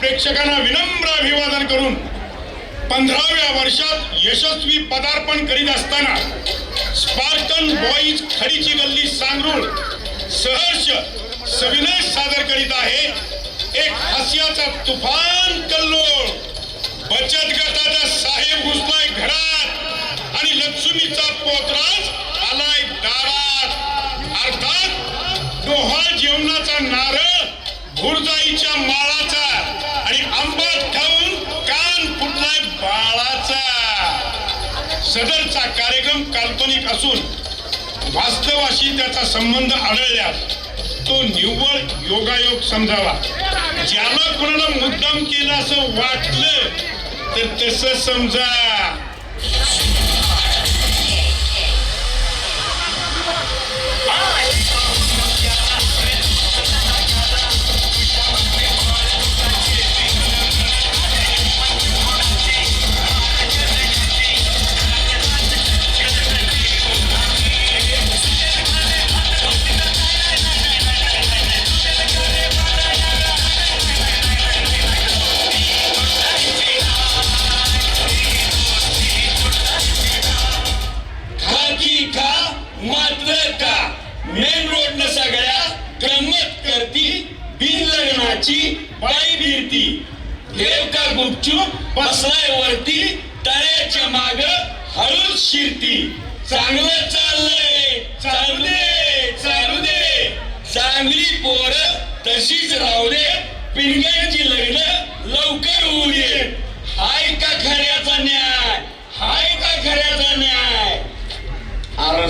प्रेक्षकांना विनम्र अभिवादन करून पंधराव्या वर्षात यशस्वी पदार्पण करीत असताना स्पार्टन बॉईज खडीची गल्ली सांगरूळ सहर्ष सविनय सादर करीत आहे. एक हास्याचा तुफान कल्लोळ. बचत गटाचा साहेब घुसलाय घरात आणि लक्ष्मीचा पोतराज आलाय दारात. अर्थात डोहा जेवणाचा नारळ भुरजाईच्या माळाचा सदरचा कार्यक्रम काल्पनिक असून वास्तवाशी त्याचा संबंध आढळल्यास तो निव्वळ योगायोग समजावा. ज्याला कोणाला मुद्दाम केला असं वाटलं तर तसं समजा.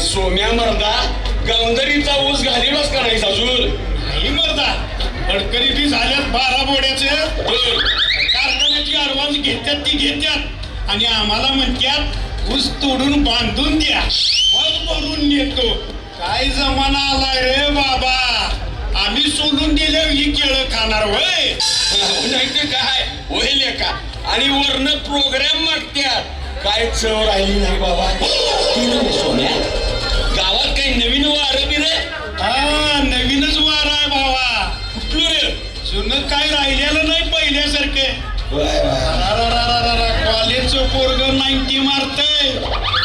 सोम्या मर्दा गवंदरीचा ऊस घालीलाच का नाही अजून. नाही मर्दा फडकरी बी झाल्यात बारा बोड्याचे. कारखान्याची ऍडव्हान्स घेतात ती घेतात आणि आम्हाला म्हणतात ऊस तोडून बांधून द्या. मग भरून नेतो. काय जमाना आलाय रे बाबा. आम्ही सोडून दिल्यावर ही केळं खाणार वय नाही तर काय? होईल का आणि वरन प्रोग्राम मागत्यात. काय चव राहिली नाही बाबा. ती सोन्या. वारं बी रे. हा नवीनच वार आहे बाबा कुठलं रे? जुनं काय राहिलेलं नाही पहिल्यासारखे. कॉलेजचं पोरग नाईन्टी मारतय.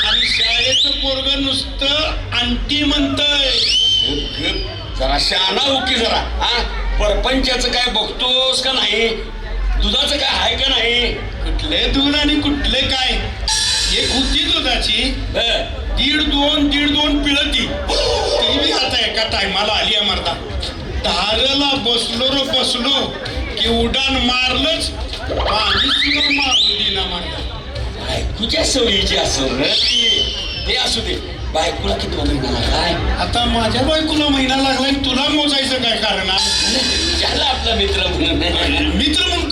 आणि शाळेचं पोरग नुसतं अंटी म्हणतय. जरा शहाणा हो की जरा हा? परपंचाचं काय बघतोस का नाही? दुधाचं काय आहे का नाही? कुठले दूध आणि कुठले काय? एक होती दुधाची. दीड दोन दीड दोन पिळती. तरी बी आता एका टायमाला आली आहे मर्दा. धारला बसलो रो बसलो की उडान मारलंच पाणी सुद्धा मारून दिला मर्दा. बायकोच्या सवयीची असेल रे ती. ते असू दे. बायकोला किती महिना काय? आता माझ्या बायकोला महिना लागला आणि तुला मोजायचं काय कारण आहे? झाला आपला मित्र म्हणून. मित्र म्हणून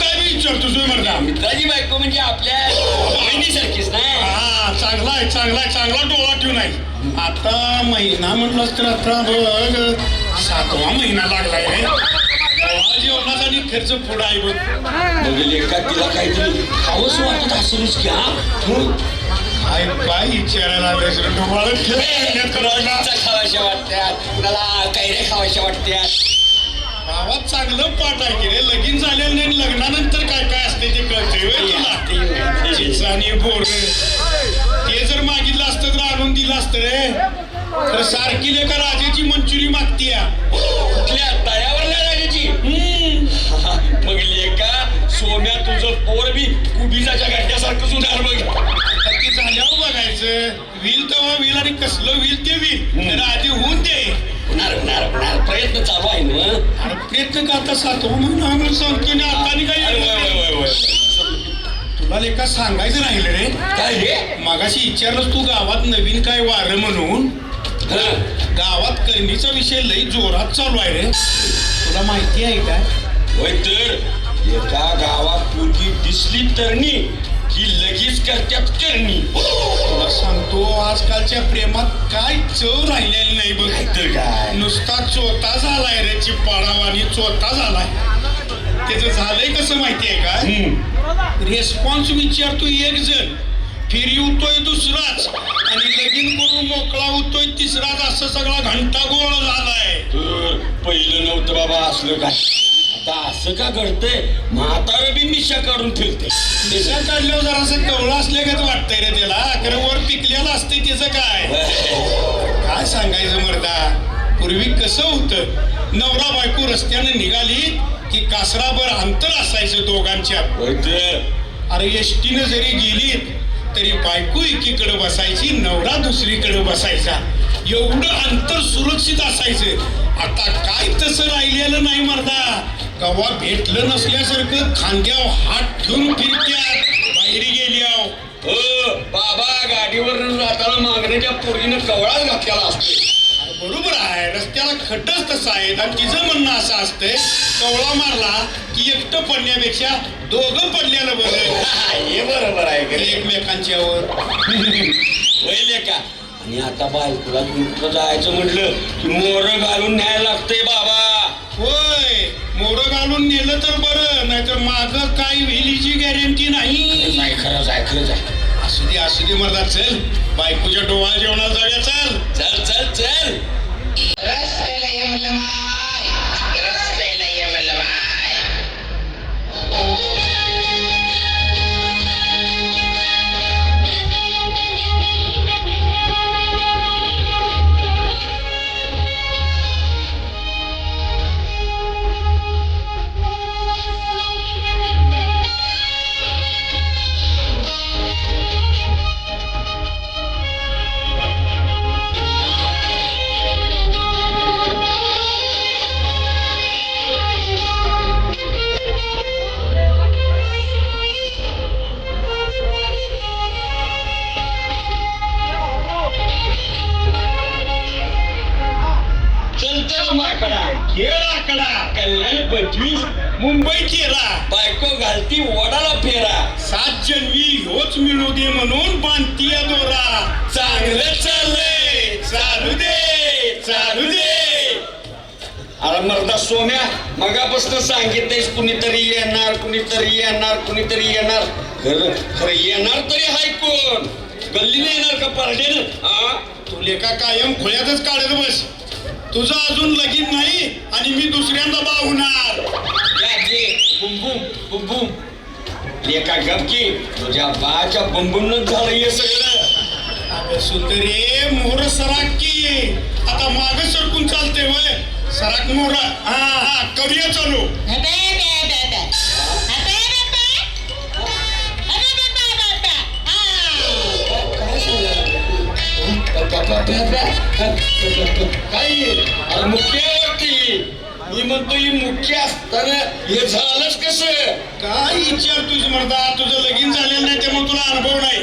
विचारतो मर्दा मित्राची बायको म्हणजे आपल्या बहिणीसारखीच ना? हा चांगला आहे चांगला आहे चांगला डोळा ठेवून आहे. आता महिना म्हटलंस तर आता बघ सातवा महिना लागलाय डोळा जेवणाचा आणि खर्च पुढं आहे बघ. बघेल एका तिला काहीतरी खावंच वाटत असेलच की हा काय काय विचारायला डोळा ठेवायला खावायच्या वाटत्यात कुणाला कैऱ्या खावायच्या वाटत्यात? गावात चांगलं पाठ आहे रे? लगीन झालेलं नाही लग्नानंतर काय काय असते ते कळते तुला? बोर ते जर मागितलं असतं तर आणून दिलं असतं रे. तर सारखी लेखा राजाची मंचुरी मागती कुठल्या? तळ्यावरल्या राजाची? मग लेका सोम्या तुझं पोर बी कुबीजाच्या गड्ड्यासारखं होणार बघ ते झाल्यावर बघायचं. व्हील तेव्हा व्हील आणि कसलं व्हील ते व्हील तर आधी होऊन दे. होणार होणार प्रयत्न चालू आहे ना? अरे प्रयत्न करता सातवा महिना आम्हाला सांगतो ना आता आणि अरे वय, वय, काय वय, वय. तुला लेखा सांगायचं राहिलं रे. काय रे मागाशी विचारलंस तू गावात नवीन काय वारं म्हणून? हं. गावात करणीचा विषय लई जोरात चालू आहे रे. तुला माहिती आहे काय होय तर एका गावात पोरगी दिसली तरणी की लगेच करत्यात करणी. तुला सांगतो आजकालच्या प्रेमात काय चव राहिलेली नाही बघ. तर काय? नुसता चोता झालाय रे चिपाडावानी चोता झालाय. त्याचं झालंय कसं माहितीये का? हं. रिस्पॉन्स विचारतो एक जण. फिरी होतोय दुसराच. आणि लगीन करून मोकळा होतोय तिसराच. असं सगळा घंटा गोळ झालाय पहिलं नव्हतं बाबा असलं काय? आता असं का घडतंय? म्हातारा बी मिशा काढून फिरते दिशा काढल्यावर जरासं कवळं असल्यागत वाटतंय रे त्याला खरं वर पिकलेलं असते त्याचं काय? काय सांगायचं मर्दा? पूर्वी कसं होतं? नवरा बायको रस्त्याने निघाली की कासराभर अंतर असायचं दोघांच्या. अरे एसटीनं जरी गेलीत तरी बायको एकीकडे बसायची नवरा दुसरीकडे बसायचा. एवढं अंतर सुरक्षित असायचं. आता काय तसं राहिलेलं नाही मर्दा. कवा भेटलं नसल्यासारखं खांद्यावर हात ठेवून फिरत्यात. बाहेर गेल्याव हो बाबा गाडीवर जाताना मागण्याच्या पोरीनं कवळाच घातलेला असतो बरोबर आहे. रस्त्याला खड्डच तसं आहे. आणि तिचं म्हणणं असं असतंय कवळा मारला की एकटं पडण्यापेक्षा दोघं पडलेलं बरं. हे बरोबर आहे? एकमेकांच्यावर. वहिले का आणि आता बायकोला दुःख जायचं म्हटलं की मोर घालून न्यायला लागतंय बाबा. होय मोरं घालून नेलं तर बरं नाहीतर माग काय व्हिलीची गॅरंटी नाही. नाही खरंच आहे खरंच आहे असू दे असू दे मर्दा चल. बायकोच्या डोळा जेवणाला जाऊया चल. चल चल चल. ये म्हणलं मगापासून सांगितलंयस कुणीतरी येणार कुणीतरी येणार कुणीतरी येणार. खरं खरं येणार तरी हाय कोण? गल्लीने येणार का पार्टीनं? हा तू लेखा कायम खोळ्यातच काढत बस. तुझं अजून लगीन नाही आणि मी दुसऱ्यांदा बाहुणार. याचे बुंबुम बुंबुम लेका गपकी तुझ्या बाच्या बुंबुमनच झालं हे सगळं. सुंदरे मोर सराक की. आता माग सरकून चालते वय. सराक मोर हा हा करूया चालू काय काय अरे मुख्यावरती मी म्हणतो ही मुख्य असताना हे झालंच कसं काय विचार तुझ म्हणता तुझं लगीन झालेलं नाही त्यामुळे तुला अनुभव नाही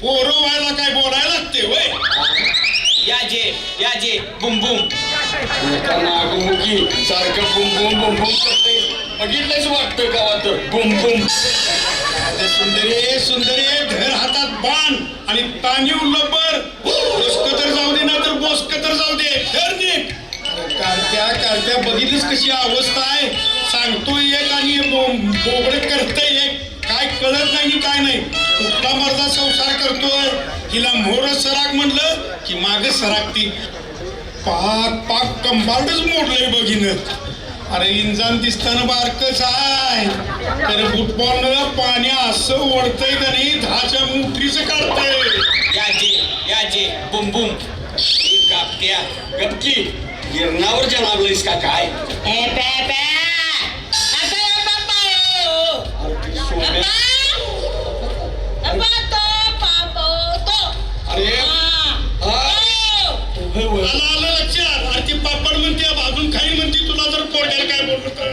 पोरं व्हायला काय बोलायला लागते वय याजे याजे बुम बुम एका नागमुखी सारखं बुम बुम बुम बुम करते बघितलंच वाटतं गावात बुम बुम सुंदरी सुंदरी घर हातात बाण आणि तानीव लबर बोसक तर जाऊ दे ना तर बोसक तर जाऊ दे धर नीट कारत्या कारत्या कशी अवस्था आहे सांगतोय एक आणि बो- बोबडे एक काय कळत नाही काय नाही कुठला मर्दा संसार करतोय तिला मोर सराग म्हणलं की माग सराकती पाक पाक कंबार्डच मोडलंय बघिन. अरे इंजान दिसताना बारकच आहे. तर फुटबॉल पाणी असं ओढतंय का नाही दहाच्या मुठीच काढतंय. याजे याजे बुम बुम. कापक्या गपकी. गिरणावर जनावलंयस का काय? अरे. आलं आलं लक्षात. अरे ती पापड म्हणते भाजून खाई म्हणते तुला जर पोरग्याला काय बोललो तर.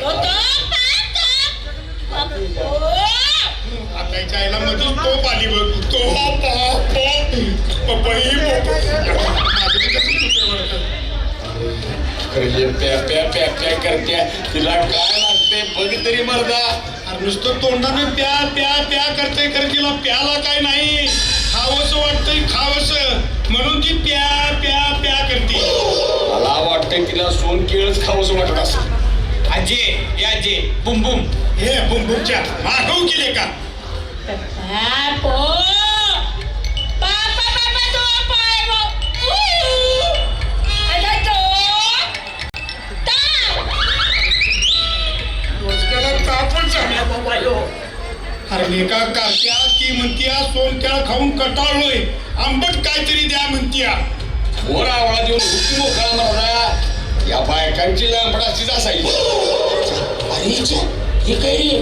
आता याच्या आईला मध्येच तोप आली बघ. तो पपई माझं बी तसंच होतंय बरं का. खरं प्या प्या प्या प्या करत्या. तिला काय लागते बघ तरी मर्दा. अरे नुसतं तोंडाने प्या प्या प्या करते खरं तिला प्याला काय नाही. खावंसं वाटतंय खावंसं. म्हणून ती प्या प्या प्या वाटतं तिला सोन केळच खाऊच वाटत असेल. आजे या जे बुम बुम. हे बुम बुमच्या मागव केले का? अरे लेका कारत्या ती म्हणत्या सोन खाऊन कटाळलोय. आंबट काहीतरी द्या म्हणत्या. आवाज देऊन हुकू मोकळा मारला या बायकांची लांबडाचीच असायची. अरे हे काय रे?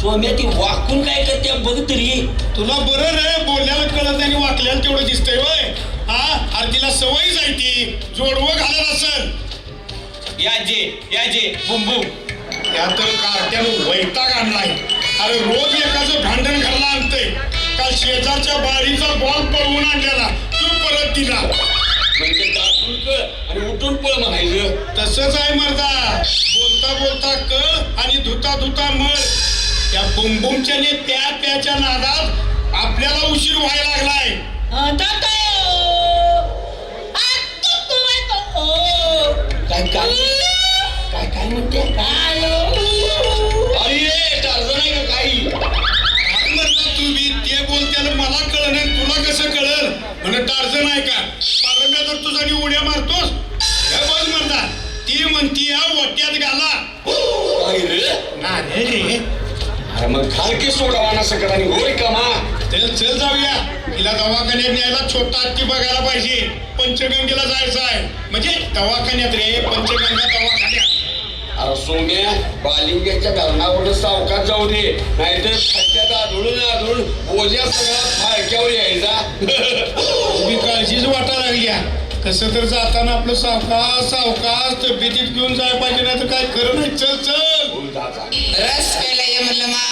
सोम्या ती वाकून काय करते बघ तरी. तुला बरं रे बोलल्याला कळत नाही वाकल्याला तेवढं दिसतंय होय. हा अरे तिला सवय जाय ती. जोडवं घालत असल. याजे याजे बुम बुम. त्या तर कारट्यानं वैताग आणलाय. अरे रोज एकाचं भांडण घरला आणतंय. काल शेजारच्या बारीचा बॉल पळवून आणलेला. तू परत दिला. म्हणजे दाटून कळ आणि उठून पळ म्हणायचं. तसंच आहे मर्दा. बोलता बोलता कळ आणि धुता धुता मळ. त्या बुमबुमच्याने त्या त्याच्या नादात आपल्याला उशीर व्हायला लागलाय. काय काय? काय काय म्हणते? अरे टार्झन आहे का काही? काय म्हणता तू बी? ते बोलत्याला मला कळ नाही तुला कसं कळल? म्हणे टार्झन आहे का? पारंब्या तर तुझा आणि उड्या मारतोस. बघ म्हणता ती म्हणती या वट्यात घाला. काय रे. ना रे रे. अरे मग घाल की सोडावा सकट आणि होय का मा? चल चल जाऊया. तिला दवाखान्यात न्यायला छोटा हत्ती बघायला पाहिजे. पंचगंगेला जायचं आहे. म्हणजे दवाखान्यात रे पंचगंगा दवाखान्यात. अरे सोम्या बालिंग्याच्या धरणावर सावकाश जाऊ दे नाहीतर खड्ड्यात आदळून आदळून बोल्या सगळा फाळक्यावर यायचा. तुम्ही काळजीच वाटा लागल्या. कसं तर जाताना आपलं सावकाश सावकाश तब्येतीत घेऊन जायला पाहिजे नाही तर काय खरं नाही? चल चल. बोल जा, जा. रस्त्याला ये म्हणलं माय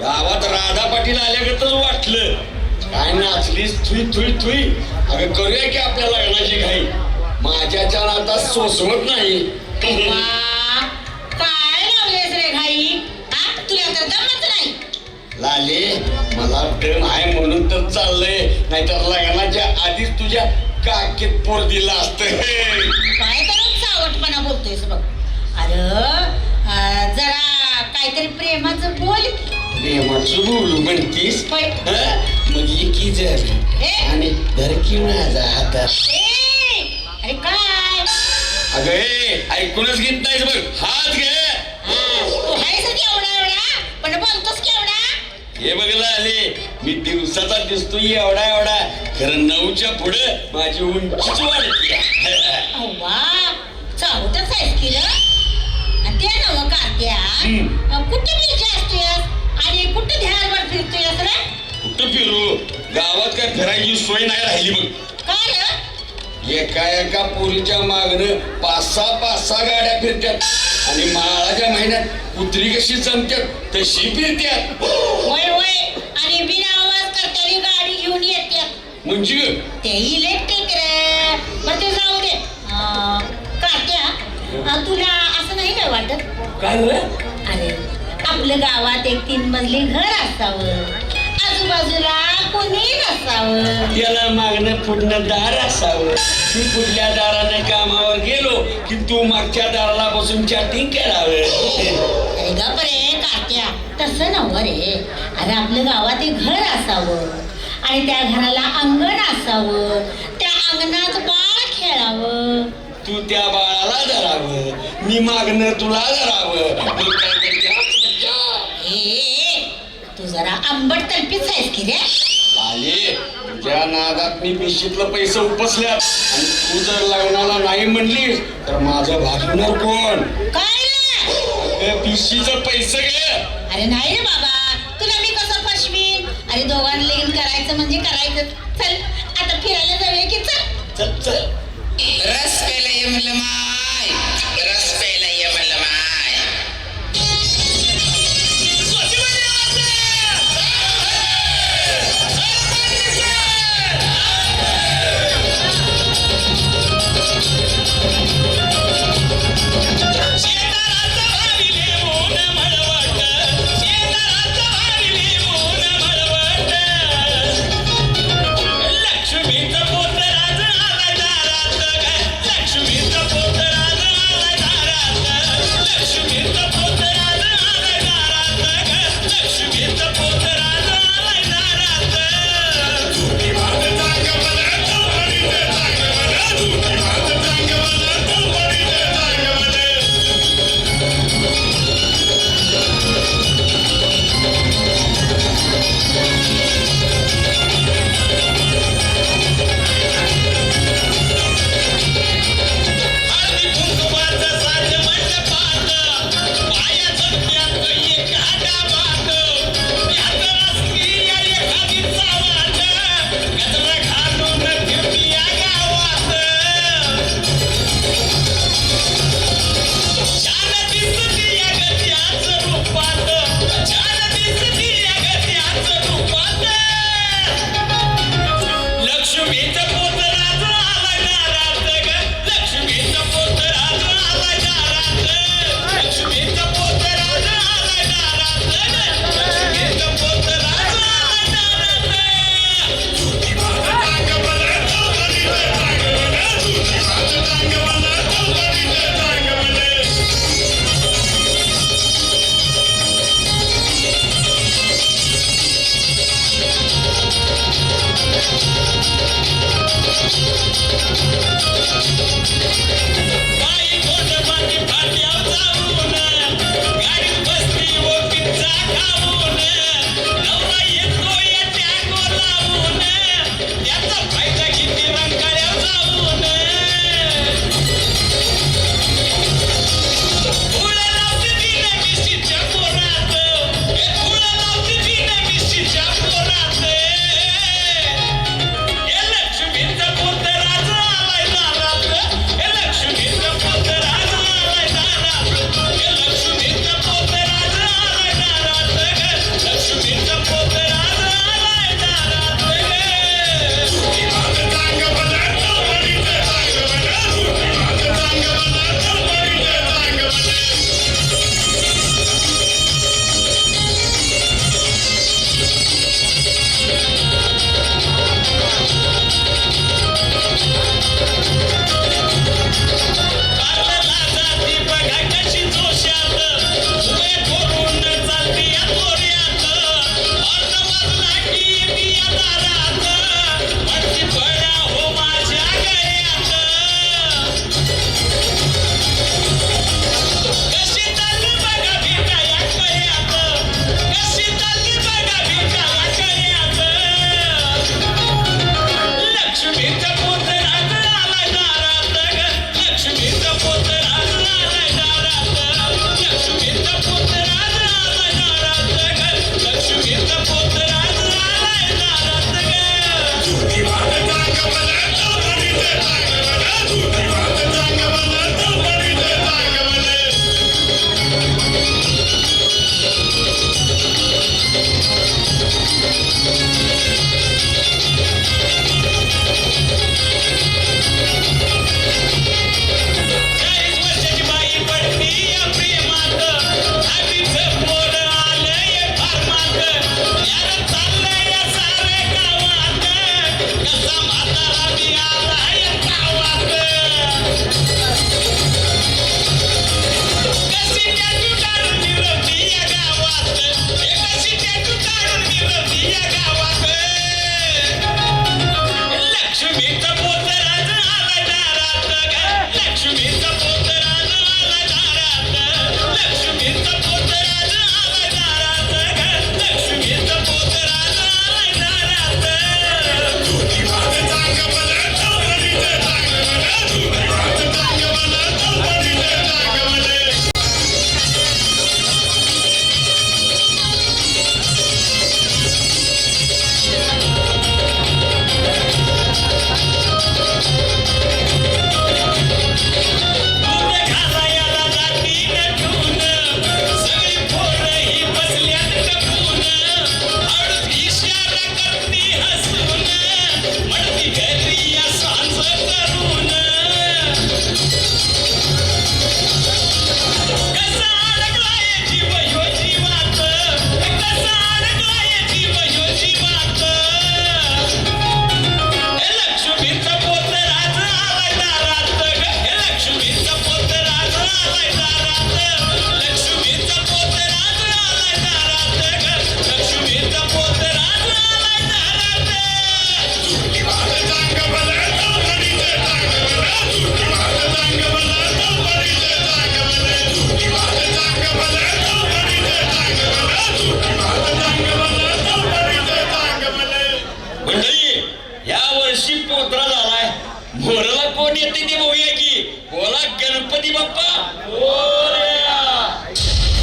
गावात राधा पाटील आल्यागतच वाटलं. काय नाचलीस? Thuy Thuy Thuy. अगं करूया की आपल्या लग्नाची घाई. माझ्याच्या आता सोसवत नाही. काय लावलेस रे घाई? हा? तुला तर दमच नाही. लाले मला दम आहे म्हणून तर चाललंय. नाहीतर लग्नाच्या आधीच तुझ्या काकीत पोर दिला असत. काय करून चावटपणा बोलतोयस बघ. अरे जरा काहीतरी प्रेमाचं बोल की. प्रेमाचं बोलू म्हणतीस? होय. हं? मग ये की जर ए. आणि धर की माझा हातात. ए, अरे काय? अगं ए, ऐकूनच घेत नाहीस बघ. हात घे. हा, तू आहेस एवढा एवढा? पण बोलतोस केवढा हे बघला आले मी दिवसाचा दिसतोय एवढा एवढा. खरं नऊच्या पुढे माझी उंचीच वाढते. अव्वा चावतच आहेस की र आणि ते नवं कार्त्या हम्म. अं, कुठे फिरतोयस रे कुठं फिरू? गावात काय फिरायची सोय नाही राहिली बघ काय रे? एका एका पोरीच्या मागणं पाच सहा पाच सहा गाड्या फिरत्यात. आणि माळाच्या महिन्यात कुत्री कशी जमत्यात तशी फिरत्यात. होय होय. आणि बिना आवाज करताना गाडी घेऊन येतात म्हणजे? ते इलेक्ट्रिक रे. पण ते जाऊ दे. अं, कात्या अं, तुला असं नाही काय वाटत? काय रे अरे आपल्या गावात एक तीन मजली घर असावं. आजूबाजूला कोणी नसावं. त्याला मागणं पुढनं दार असावं. मी पुढल्या दाराने कामावर गेलो की तू मागच्या दाराला बसून चॅटिंग करावं? गप रे कात्या तसं नव्ह रे. अरे आपल्या गावात एक घर असावं. आणि त्या घराला अंगण असावं. त्या अंगणात बाळ खेळावं. तू त्या बाळाला धरावं. मी मागणं तुला धरावं. मग काय म्हणते, "आ, ए तू जरा आंबट तलपीच आहेस की रे? तुझ्या नादात मी पिशीतलं पैसे उपसल्या आणि तू जर लग्नाला नाही म्हणली तर माझं भागणार कोण? काय पिशीच पैसे घे. अरे नाही रे बाबा तुला मी कसं फसवीन अरे दोघांना लगीन करायचं म्हणजे करायचं. चल आता फिरायला जाऊया की चल. चल चल रस पेले मा.